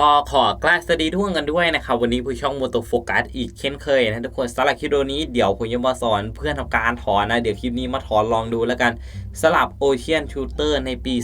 ก็ขอกราสดีทุกคนกันด้วยนะครับวันนี้ผู้ช่องโมโตโฟกัสอีกเช่นเคยนะทุกคนสำหรับคลิปวิดีโอนี้เดี๋ยวผมจะมาสอนเพื่อนทำการถอนนะ เดี๋ยวคลิปนี้มาถอนลองดูแล้วกันสลับโอเชียนชูเตอร์ในปี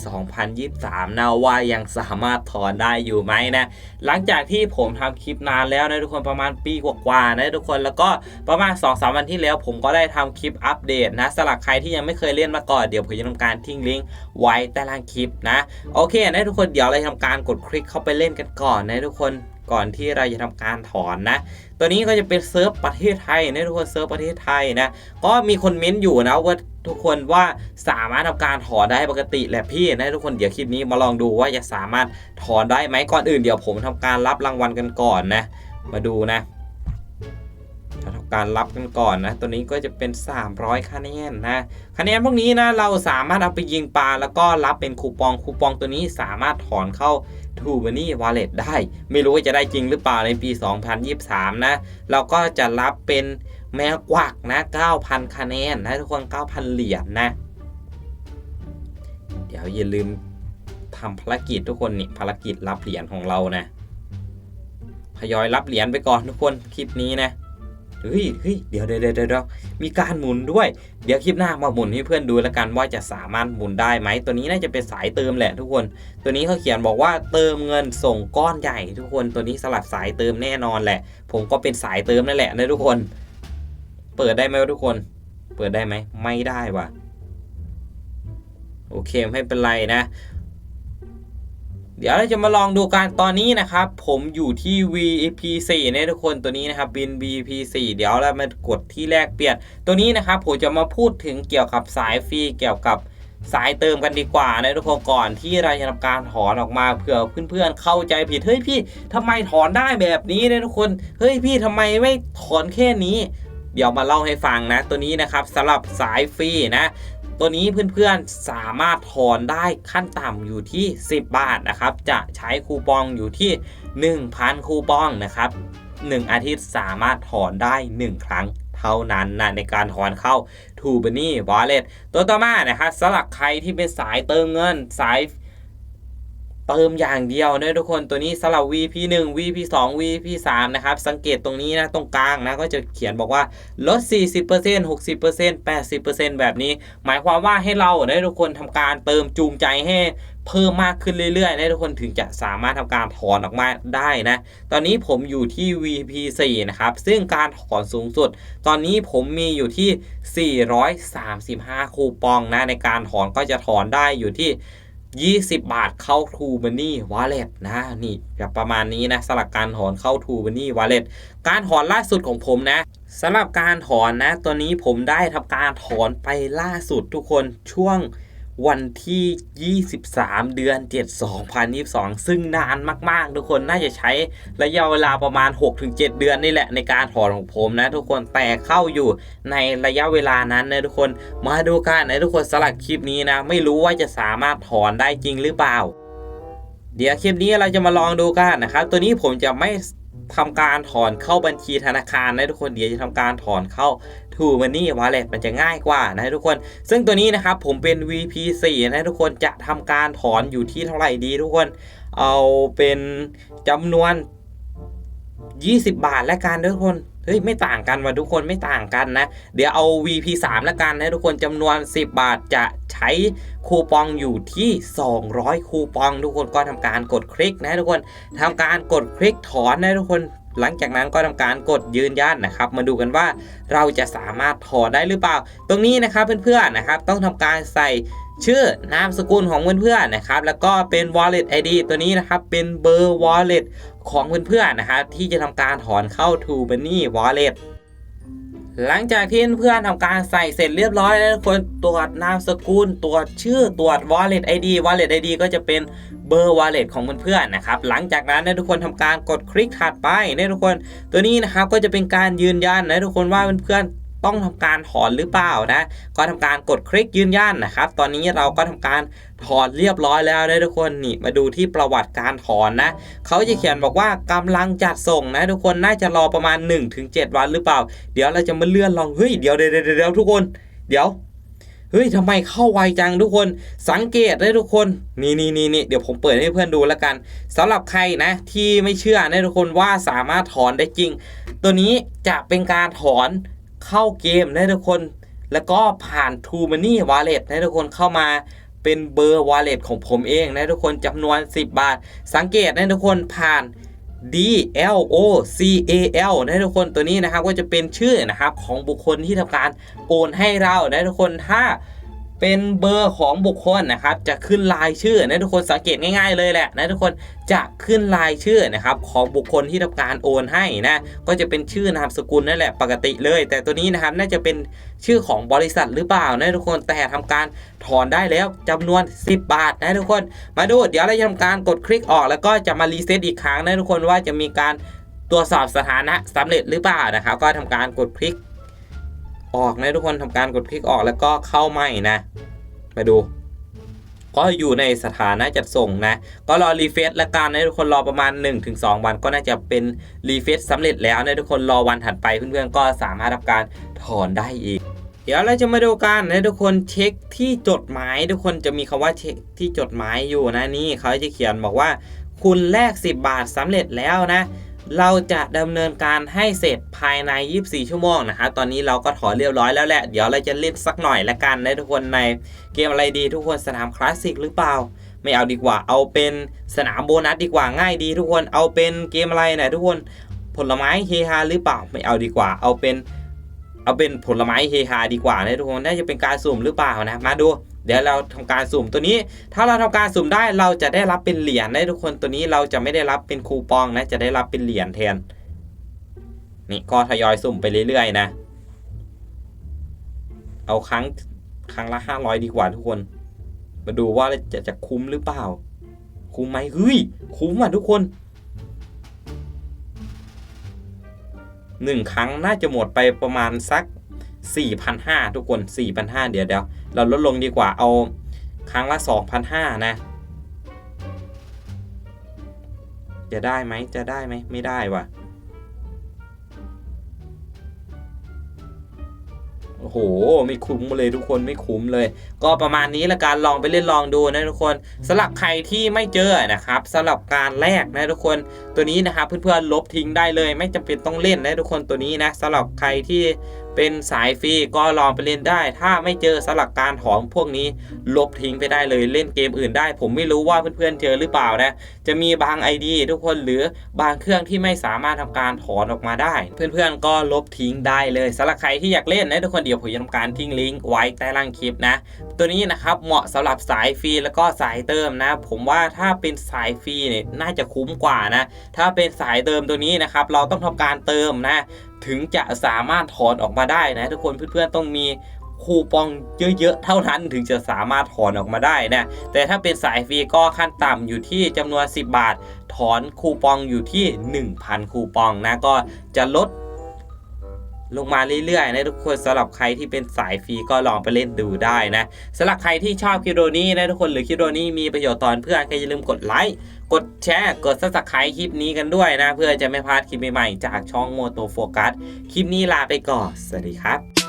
2023 นะว่ายังสามารถถอนได้อยู่ไหมนะ หลังจากที่ผมทำคลิปนานแล้วนะทุกคนประมาณปีกว่าๆนะทุกคนแล้วก็ประมาณ 2-3 วันที่แล้วผมก็ได้ทำคลิปอัปเดตนะสำหรับใครที่ยังไม่เคยเล่นมาก่อนเดี๋ยวผมจะทำการทิ้งลิงก์ไว้ใต้ล่างคลิปนะโอเคนะทุกคนเดี๋ยวเราจะทำการกดคลิกเข้าไปเล่นกันก่อน่อนะทุกคนก่อนที่เราจะทำการถอนนะ ตัวนี้ก็จะเป็นเซิร์ฟประเทศไทยนะทุกคนเซิร์ฟประเทศไทยนะ ก็มีคนเม้นอยู่นะว่าทุกคนว่าสามารถทำการถอนได้ปกติแหละพี่นะทุกคนเดี๋ยวคลิปนี้มาลองดูว่าจะสามารถถอนได้ไหมก่อนอื่นเดี๋ยวผมทำการรับรางวัลกันก่อนนะ มาดูนะ การรับกันก่อนนะ ตัวนี้ก็จะเป็น 300คะแนนนะคะแนนพวกนี้นะเราสามารถเอาไปยิงปลาแล้วก็รับเป็นคูปองคูปองตัวนี้สามารถถอนเข้าทูบันี่วอลเล็ตได้ ไม่รู้ว่าจะได้จริงหรือเปล่าในปี 2023 นะ เราก็จะรับเป็นแมวกวักนะ 9,000 คะแนนนะทุกคน 9,000 เหรียญนะเดี๋ยวอย่าลืมทำภารกิจทุกคนนี่ภารกิจรับเหรียญของเรานะทยอยรับเหรียญไปก่อนทุกคนคลิปนี้นะ เฮ้ยเฮ้ยเดี๋ยวเดี๋ยวเดี๋ยวมีการหมุนด้วย เดี๋ยวคลิปหน้ามาหมุนให้เพื่อนดูแล้วกันว่าจะสามารถหมุนได้ไหม ตัวนี้น่าจะเป็นสายเติมแหละทุกคน ตัวนี้เขาเขียนบอกว่าเติมเงินส่งก้อนใหญ่ทุกคน ตัวนี้สลับสายเติมแน่นอนแหละ ผมก็เป็นสายเติมนั่นแหละนะทุกคน เปิดได้ไหมทุกคน เปิดได้ไหม ไม่ได้ว่ะ โอเคไม่เป็นไรนะ เดี๋ยวเราจะมาลองดูกันตอนนี้นะครับ ผมอยู่ที่ VP4 นะทุกคนตัวนี้นะครับบิน VP4 เดี๋ยวเรามากดที่แลกเปลี่ยน ตัวนี้นะครับผมจะมาพูดถึงเกี่ยวกับสายฟรีเกี่ยวกับสายเติมกันดีกว่านะทุกคนก่อนที่เราจะทำการถอนออกมาเผื่อเพื่อนๆเข้าใจผิดเฮ้ยพี่ทำไมถอนได้แบบนี้นะทุกคนเฮ้ยพี่ทำไมไม่ถอนแค่นี้ เดี๋ยวมาเล่าให้ฟังนะ ตัวนี้นะครับสำหรับสายฟรีนะ ตัวนี้เพื่อนๆสามารถถอนได้ขั้นต่ำอยู่ที่ 10 บาทนะครับ จะใช้คูปองอยู่ที่ 1,000 คูปองนะครับ 1 อาทิตย์สามารถถอนได้ 1 ครั้งเท่านั้นนะในการถอนเข้า t ู b e n y Wallet ตัวต่อมานะครับสำหรับใครที่เป็นสายเติมเงินสาย เติมอย่างเดียวนะทุกคนตัวนี้สำหรับ VP 1 VP 2 VP 3นะครับ สังเกตตรงนี้นะ ตรงกลางนะ ก็จะเขียนบอกว่าลด 40% 60% 80%แบบนี้ หมายความว่าให้เราได้ทุกคนทำการเติมจูงใจให้เพิ่มมากขึ้นเรื่อยๆได้ทุกคนถึงจะสามารถทำการถอนออกมาได้นะ ตอนนี้ผมอยู่ที่ VP 4นะครับ ซึ่งการถอนสูงสุด ตอนนี้ผมมีอยู่ที่ 435 คูปองนะ ในการถอนก็จะถอนได้อยู่ที่ 20 บาทเข้า t r u e Money Wallet นะนี่แบบประมาณนี้นะสำหรับการถอนเข้า t r u e Money Wallet การถอนล่าสุดของผมนะสำหรับการถอนนะ ตัวนี้ผมได้ทำการถอนไปล่าสุดทุกคนช่วง วันที่ 23 เดือน 7 2022 ซึ่งนานมากๆ ทุกคนน่าจะใช้ระยะเวลาประมาณ 6-7 เดือนนี่แหละในการถอนของผมนะทุกคนแต่เข้าอยู่ในระยะเวลานั้นนะทุกคนมาดูกันนะทุกคนสลับคลิปนี้นะ ไม่รู้ว่าจะสามารถถอนได้จริงหรือเปล่า เดี๋ยวคลิปนี้เราจะมาลองดูกันนะครับ ตัวนี้ผมจะไม่ ทำการถอนเข้าบัญชีธนาคารนะทุกคนเดี๋ยวจะทำการถอนเข้าทูมันนี่วอลเล็ตมันจะง่ายกว่านะทุกคน ซึ่งตัวนี้นะครับผมเป็น VP4 นะทุกคนจะทำการถอนอยู่ที่เท่าไหร่ดีทุกคน เอาเป็นจำนวน 20 บาทและกันทุกคน เฮ้ยไม่ต่างกันว่ะทุกคนไม่ต่างกันนะ เดี๋ยวเอา VP3 แล้วกันนะทุกคนจำนวน 10 บาทจะใช้คูปองอยู่ที่ 200 คูปอง ทุกคนก็ทำการกดคลิกนะทุกคนทำการกดคลิกถอนนะทุกคนหลังจากนั้นก็ทำการกดยืนยันนะครับ มาดูกันว่าเราจะสามารถถอนได้หรือเปล่า ตรงนี้นะครับเพื่อนๆนะครับ ต้องทำการใส่ ชื่อนามสกุลของเพื่อนๆนะครับ แล้วก็เป็น wallet ID ตัวนี้นะครับ เป็นเบอร์ wallet ของเพื่อนๆนะครับ ที่จะทำการถอนเข้า t o b a n y Wallet หลังจากที่เพื่อนๆทำการใส่เสร็จเรียบร้อยแล้วทุกคนตรวจนามสกุลตรวจชื่อตรวจ wallet ID wallet ID ก็จะเป็นเบอร์ wallet ของเพื่อนๆนะครับ หลังจากนั้นนะทุกคนทำการกดคลิกถัดไปนะทุกคนตัวนี้นะครับก็จะเป็นการยืนยันนะทุกคนว่าเพื่อนๆ ต้องทำการถอนหรือเปล่านะ ก็ทำการกดคลิกยืนยันนะครับ ตอนนี้เราก็ทำการถอนเรียบร้อยแล้วนะทุกคนนี่มาดูที่ประวัติการถอนนะเขาจะเขียนบอกว่ากำลังจัดส่งนะทุกคนน่าจะรอประมาณ 1-7 วันหรือเปล่า เดี๋ยวเราจะมาเลื่อนลองเฮ้ยเดี๋ยวเดี๋ยวเดี๋ยวทุกคน เดี๋ยวเฮ้ยทำไมเข้าไวจังทุกคน สังเกตได้ทุกคน นี่นี่นี่นี่เดี๋ยวผมเปิดให้เพื่อนดูแล้วกันสำหรับใครนะ ที่ไม่เชื่อนะทุกคนว่าสามารถถอนได้จริง ตัวนี้จะเป็นการถอน เข้าเกมนะทุกคน แล้วก็ผ่าน True Money Wallet นะทุกคนเข้ามาเป็นเบอร์ Wallet ของผมเองนะทุกคนจำนวน 10 บาท สังเกตนะทุกคนผ่าน D L O C A L นะทุกคนตัวนี้นะครับก็จะเป็นชื่อนะครับของบุคคลที่ทำการโอนให้เรานะทุกคนถ้า เป็นเบอร์ของบุคคลนะครับ จะขึ้นรายชื่อนะทุกคนสังเกตง่ายๆเลยแหละนะทุกคนจะขึ้นรายชื่อนะครับของบุคคลที่ทำการโอนให้นะก็จะเป็นชื่อนามสกุลนั่นแหละปกติเลย แต่ตัวนี้นะครับน่าจะเป็นชื่อของบริษัทหรือเปล่านะทุกคนแต่ทำการถอนได้แล้วจำนวน 10 บาทนะทุกคนมาดูเดี๋ยวเราจะทำการกดคลิกออก แล้วก็จะมารีเซ็ตอีกครั้งนะทุกคนว่าจะมีการตรวจสอบสถานะสำเร็จหรือเปล่านะครับ ก็ทำการกดคลิก ออกนะทุกคนทำการกดคลิกออกแล้วก็เข้าใหม่นะ มาดู ก็อยู่ในสถานะจัดส่งนะ ก็รอรีเฟซและกันนะทุกคนรอประมาณ 1-2 วันก็น่าจะเป็นรีเฟซสำเร็จแล้วนะทุกคนรอวันถัดไปเพื่อนๆก็สามารถทำการถอนได้อีกเดี๋ยวเราจะมาดูกันนะทุกคนเช็คที่จดหมายทุกคนจะมีคำว่าเช็คที่จดหมายอยู่นะนี่เขาจะเขียนบอกว่า คุณแลก 10 บาทสำเร็จแล้วนะ เราจะดำเนินการให้เสร็จภายใน 24 ชั่วโมงนะครับตอนนี้เราก็ถอนเรียบร้อยแล้วแหละ เดี๋ยวเราจะเล่นสักหน่อยละกันนะทุกคนในเกมอะไรดีทุกคนสนามคลาสสิกหรือเปล่า ไม่เอาดีกว่า เอาเป็นสนามโบนัสดีกว่าง่ายดีทุกคนเอาเป็นเกมอะไรนะทุกคนผลไม้เฮฮาหรือเปล่าไม่เอาดีกว่า เอาเป็น เอาเป็นผลไม้เฮฮาดีกว่านะทุกคนน่าจะเป็นการสุ่มหรือเปล่านะมาดู เดี๋ยวเราทำการสุ่มตัวนี้ ถ้าเราทำการสุ่มได้เราจะได้รับเป็นเหรียญนะทุกคนตัวนี้เราจะไม่ได้รับเป็นคูปองนะจะได้รับเป็นเหรียญแทน นี่ก็ทยอยสุ่มไปเรื่อยๆนะ เอาครั้งครั้งละห้าร้อยดีกว่าทุกคน มาดูว่าจะจะคุ้มหรือเปล่า คุ้มไหมเฮ้ยคุ้มอะทุกคนหนึ่งครั้งน่าจะหมดไปประมาณสัก4,500ทุกคน4,500เดี๋ยวเดี๋ยว เราลดลงดีกว่าเอาครั้งละ 2,500 นะ จะได้ไหมจะได้ไหมไม่ได้ว่ะ โอ้โห ไม่คุ้มเลยทุกคนไม่คุ้มเลย ก็ประมาณนี้ละกันลองไปเล่นลองดูนะทุกคนสำหรับใครที่ไม่เจอนะครับสำหรับการแลกนะทุกคนตัวนี้นะครับเพื่อนๆลบทิ้งได้เลย ไม่จำเป็นต้องเล่นนะทุกคนตัวนี้นะสำหรับใครที่เป็นสายฟรีก็ลองไปเล่นได้ ถ้าไม่เจอสลักการถอนพวกนี้ ลบทิ้งไปได้เลยเล่นเกมอื่นได้ ผมไม่รู้ว่าเพื่อนๆเจอหรือเปล่านะ จะมีบาง ID ทุกคนหรือบางเครื่องที่ไม่สามารถทำการถอนออกมาได้ เพื่อนๆก็ลบทิ้งได้เลยสำหรับใครที่อยากเล่นนะทุกคนเดี๋ยวผมจะทำการทิ้งลิงก์ไว้ใต้ล่างคลิปนะตัวนี้นะครับเหมาะสำหรับสายฟรีแล้วก็สายเติมนะ ผมว่าถ้าเป็นสายฟรีเนี่ยน่าจะคุ้มกว่านะ ถ้าเป็นสายเติมตัวนี้นะครับ เราต้องทำการเติมนะ ถึงจะสามารถถอนออกมาได้นะทุกคนเพื่อนๆต้องมีคูปองเยอะๆ เท่านั้นถึงจะสามารถถอนออกมาได้นะ แต่ถ้าเป็นสายฟรีก็ขั้นต่ำอยู่ที่จำนวน 10 บาท ถอนคูปองอยู่ที่ 1,000 คูปองนะ ก็จะลด ลงมาเรื่อยๆนะทุกคนสำหรับใครที่เป็นสายฟรีก็ลองไปเล่นดูได้นะสำหรับใครที่ชอบคลิปวิดีโรนี้นะทุกคนหรือคลิปวิดีโรนี้มีประโยชน์ตอนเพื่อนก็อย่าลืมกดไลค์กดแชร์ กดซับสไครต์คลิปนี้กันด้วยนะ เพื่อจะไม่พลาดคลิปใหม่ๆจากช่องโมโตโฟกัสคลิปนี้ลาไปก่อน สวัสดีครับ